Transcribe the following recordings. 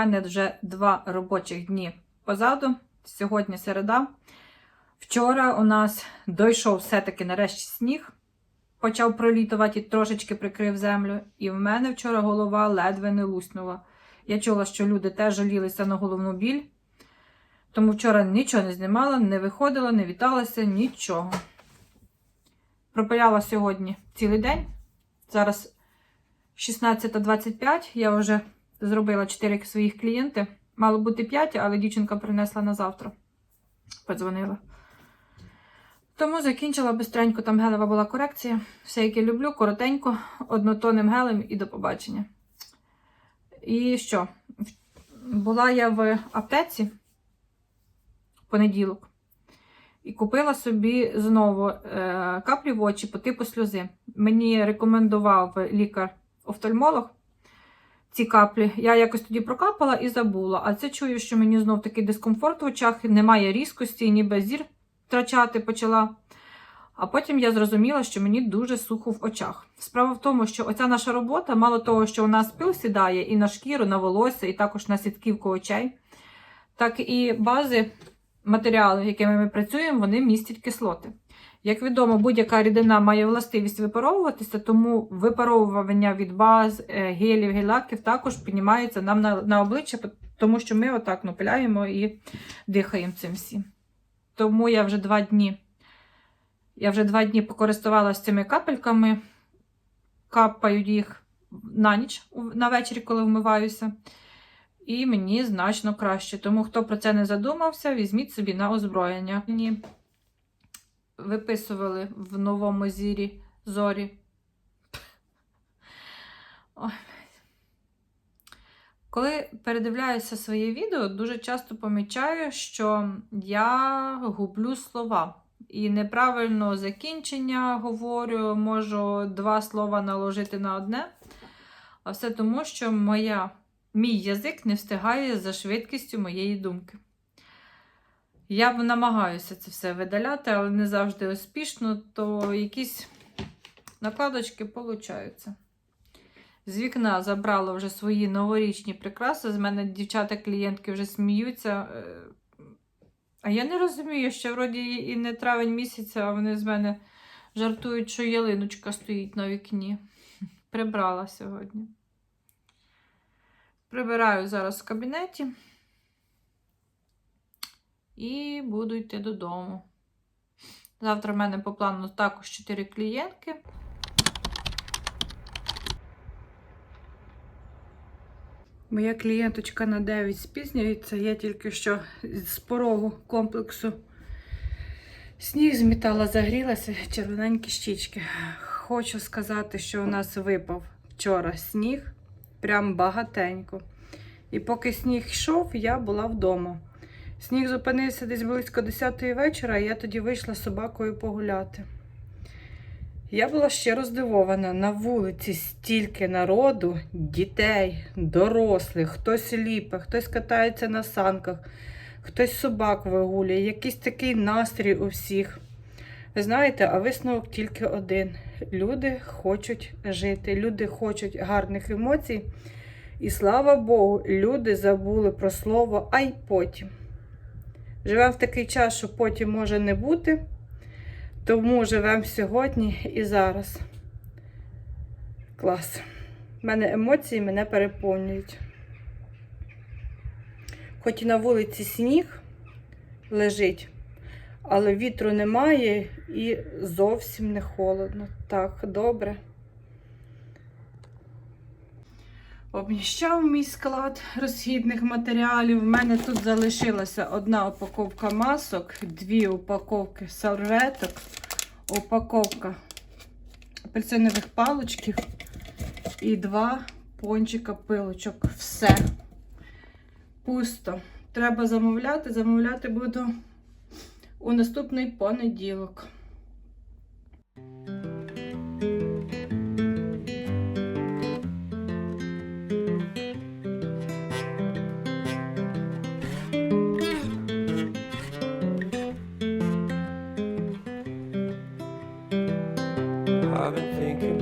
мене вже два робочих дні позаду. Сьогодні середа. Вчора у нас дійшов все-таки нарешті сніг, почав пролітувати і трошечки прикрив землю. І в мене вчора голова ледве не луснула. Я чула, що люди теж жалілися на головну біль. Тому вчора нічого не знімала, не виходила, не віталася, нічого. Пропиляла сьогодні цілий день. Зараз 16.25. Я вже зробила 4 своїх клієнти. Мало бути 5, але дівчинка принесла на завтра. Подзвонила. Тому закінчила бистренько, там гелева була корекція. Все, як я люблю, коротенько, однотонним гелем і до побачення. І що? Була я в аптеці в понеділок. І купила собі знову е, каплі в очі по типу сльози. Мені рекомендував лікар-офтальмолог ці каплі. Я якось тоді прокапала і забула. А це чую, що мені знов такий дискомфорт в очах, немає різкості, ніби зір втрачати почала. А потім я зрозуміла, що мені дуже сухо в очах. Справа в тому, що оця наша робота, мало того, що у нас пил сідає і на шкіру, на волосся, і також на сітківку очей, так і бази матеріали, якими ми працюємо, вони містять кислоти. Як відомо, будь-яка рідина має властивість випаровуватися, тому випаровування від баз, е, гелів, гель-лаків також піднімається нам на, на обличчя, тому що ми отак ну, пиляємо і дихаємо цим всім. Тому я вже два дні я вже два дні покористувалася цими капельками, капаю їх на ніч на вечір, коли вмиваюся. І мені значно краще. Тому, хто про це не задумався, візьміть собі на озброєння. Виписували в новому зірі зорі. Коли передивляюся своє відео, дуже часто помічаю, що я гублю слова. І неправильно закінчення говорю, можу два слова наложити на одне. А все тому, що моя Мій язик не встигає за швидкістю моєї думки. Я намагаюся це все видаляти, але не завжди успішно, то якісь накладочки получаються. З вікна забрала вже свої новорічні прикраси. З мене дівчата-клієнтки вже сміються. А я не розумію, що вроді і не травень місяця, а вони з мене жартують, що ялиночка стоїть на вікні. Прибрала сьогодні. Прибираю зараз в кабінеті і буду йти додому. Завтра в мене по плану також 4 клієнтки. Моя клієнточка на 9 спізнюється. Я тільки що з порогу комплексу сніг змітала, загрілася, червоненькі щічки. Хочу сказати, що у нас випав вчора сніг прям багатенько. І поки сніг йшов, я була вдома. Сніг зупинився десь близько 10 вечора, і я тоді вийшла з собакою погуляти. Я була ще здивована. На вулиці стільки народу, дітей, дорослих, хтось ліпе, хтось катається на санках, хтось собак вигулює, якийсь такий настрій у всіх. Ви знаєте, а висновок тільки один. Люди хочуть жити, люди хочуть гарних емоцій. І слава Богу, люди забули про слово, а й потім. Живемо в такий час, що потім може не бути. Тому живемо сьогодні і зараз. Клас. У мене емоції мене переповнюють. Хоч і на вулиці сніг лежить, але вітру немає і зовсім не холодно. Так, добре. Обніщав мій склад розхідних матеріалів. У мене тут залишилася одна упаковка масок, дві упаковки серветок, упаковка апельсинових палочків і два пончика пилочок. Все. Пусто. Треба замовляти. Замовляти буду у наступний понеділок.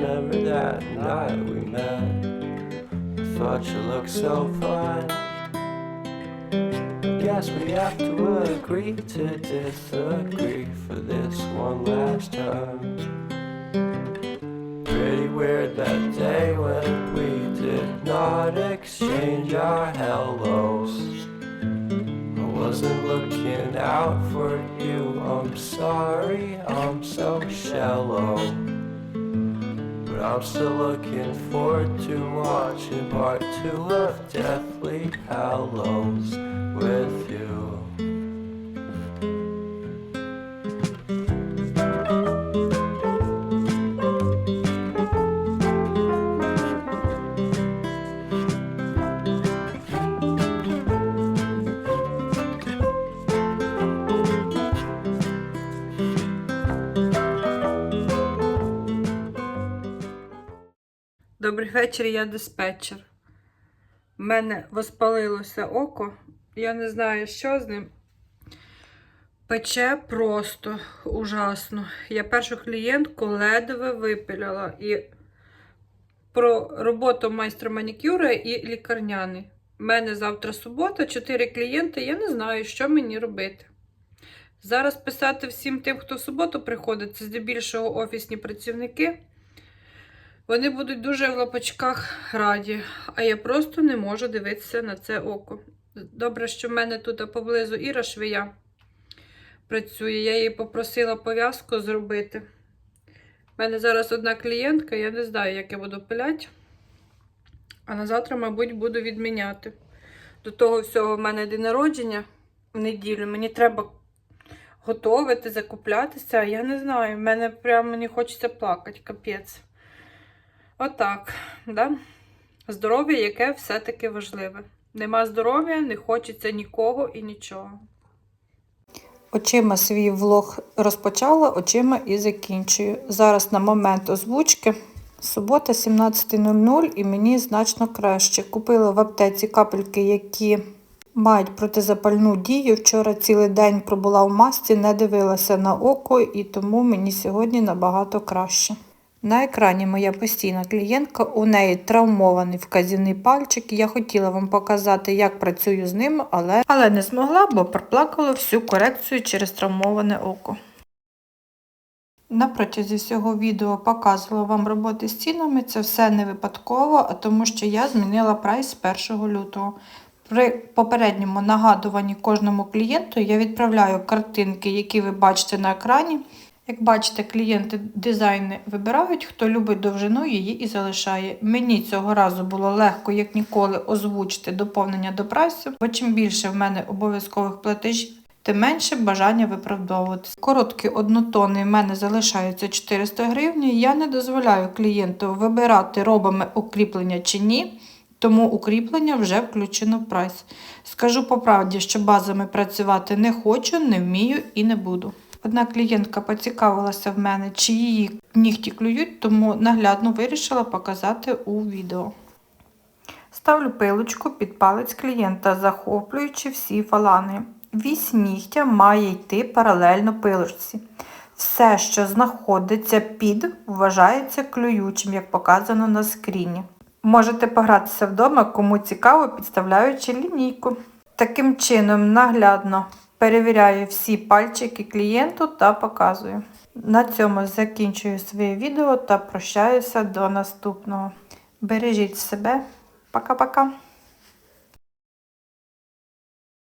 Remember that night we met? I thought you looked so fine. Guess we have to agree to disagree for this one last time. Pretty weird that day when we did not exchange our hellos. I wasn't looking out for you, I'm sorry, I'm so shallow. But I'm still looking forward to watching part two of Deathly Hallows with you. Добрий вечір, я диспетчер. У мене воспалилося око. Я не знаю, що з ним. Пече просто ужасно. Я першу клієнтку ледве випиляла. І про роботу майстра манікюра і лікарняний. У мене завтра субота, 4 клієнти. Я не знаю, що мені робити. Зараз писати всім тим, хто в суботу приходить, це здебільшого офісні працівники. Вони будуть дуже в лапочках раді, а я просто не можу дивитися на це око. Добре, що в мене тут поблизу Іра швея працює. Я її попросила пов'язку зробити. У мене зараз одна клієнтка, я не знаю, як я буду пиляти. А на завтра, мабуть, буду відміняти. До того всього в мене день народження в неділю. Мені треба готувати, закуплятися. Я не знаю. В мене прямо мені хочеться плакати, капець. Отак, да? Здоров'я, яке все-таки важливе. Нема здоров'я, не хочеться нікого і нічого. Очима свій влог розпочала, очима і закінчую. Зараз на момент озвучки субота 17.00 і мені значно краще. Купила в аптеці капельки, які мають протизапальну дію. Вчора цілий день пробула в масці, не дивилася на око, і тому мені сьогодні набагато краще. На екрані моя постійна клієнтка, у неї травмований вказівний пальчик. Я хотіла вам показати, як працюю з ним, але, але не змогла, бо проплакала всю корекцію через травмоване око. На протязі всього відео показувала вам роботи з цінами. Це все не випадково, а тому що я змінила прайс з 1 лютого. При попередньому нагадуванні кожному клієнту я відправляю картинки, які ви бачите на екрані. Як бачите, клієнти дизайни вибирають, хто любить довжину, її і залишає. Мені цього разу було легко, як ніколи, озвучити доповнення до прайсу, бо чим більше в мене обов'язкових платежів, тим менше бажання виправдовуватися. Короткі однотонні в мене залишаються 400 гривень. Я не дозволяю клієнту вибирати, робимо укріплення чи ні. Тому укріплення вже включено в прайс. Скажу по правді, що базами працювати не хочу, не вмію і не буду. Одна клієнтка поцікавилася в мене, чи її нігті клюють, тому наглядно вирішила показати у відео. Ставлю пилочку під палець клієнта, захоплюючи всі фаланги. Вісь нігтя має йти паралельно пилочці. Все, що знаходиться під, вважається клюючим, як показано на скріні. Можете погратися вдома, кому цікаво, підставляючи лінійку. Таким чином, наглядно перевіряю всі пальчики клієнту та показую. На цьому закінчую своє відео та прощаюся до наступного. Бережіть себе. Пока-пока.